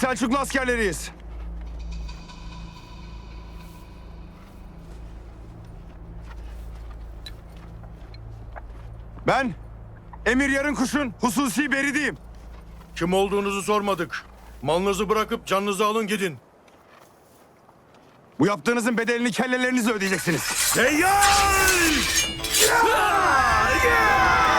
Selçuklu askerleriyiz. Ben Emir Yarınkuş'un hususi beridiyim. Kim olduğunuzu sormadık. Malınızı bırakıp canınızı alın gidin. Bu yaptığınızın bedelini kellelerinizle ödeyeceksiniz. Seyyar! Ne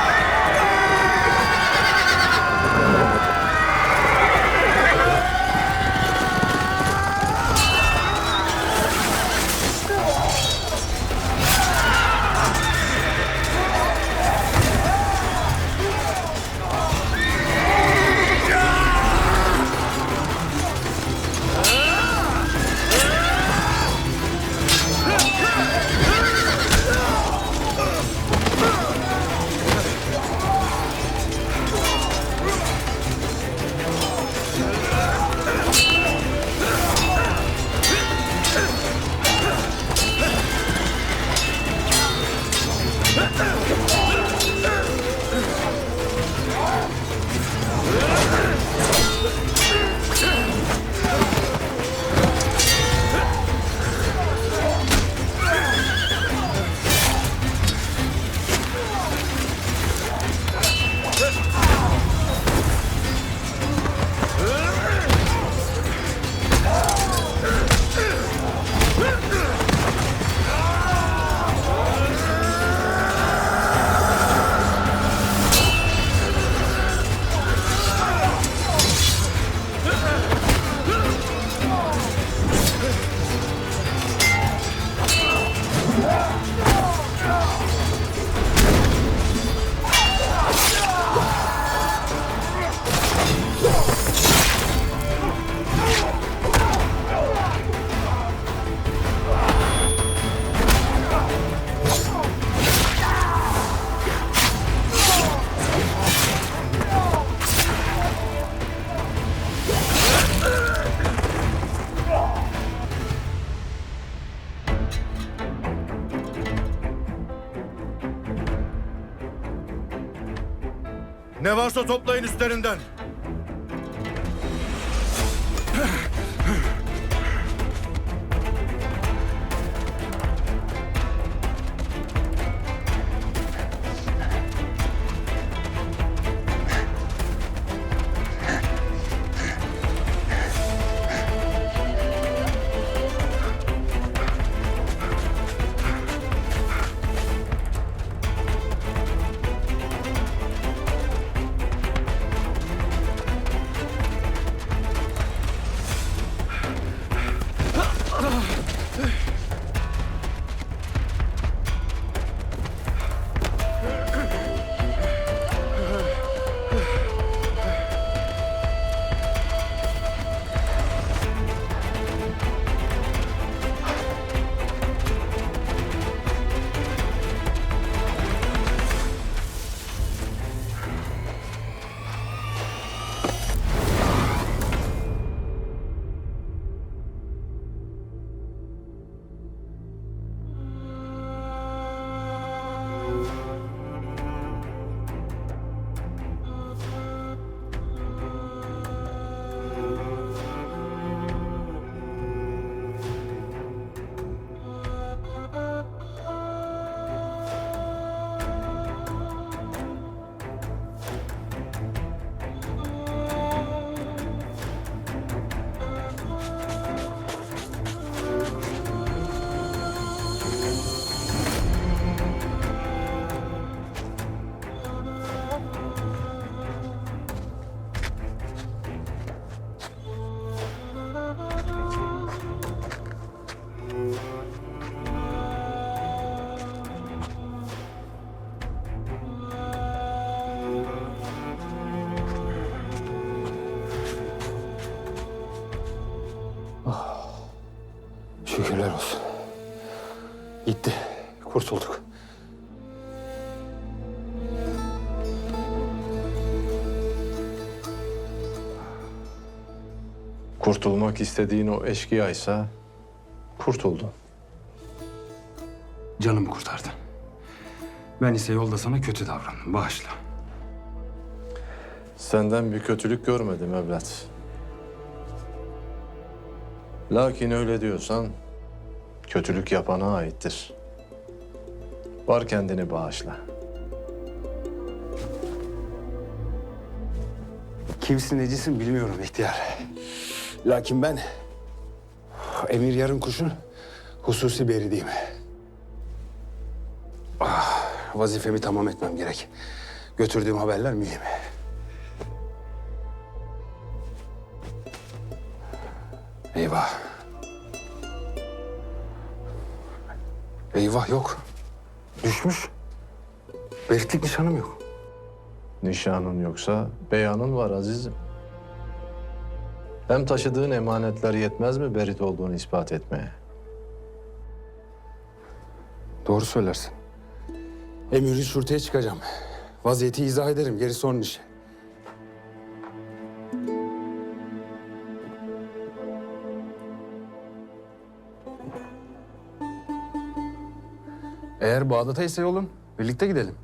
varsa toplayın üstlerinden. Şükürler olsun. Gitti. Kurtulduk. Kurtulmak istediğin o eşkıyaysa kurtuldun. Canımı kurtardın. Ben ise yolda sana kötü davrandım. Bağışla. Senden bir kötülük görmedim evlat. Lakin öyle diyorsan kötülük yapana aittir. Var kendini bağışla. Kimsin necisin bilmiyorum ihtiyar. Lakin ben Emir Yarın Kuş'un hususi beridiyim. Ah, vazifemi tamam etmem gerek. Götürdüğüm haberler mühim. Eyvah. Eyvah yok. Düşmüş. Beritlik nişanım yok. Nişanın yoksa beyanın var azizim. Hem taşıdığın emanetler yetmez mi Berit olduğunu ispat etmeye? Doğru söylersin. Emiri şurtaya çıkacağım. Vaziyeti izah ederim. Gerisi onun işi. Eğer Bağdat'a ise yolun, birlikte gidelim.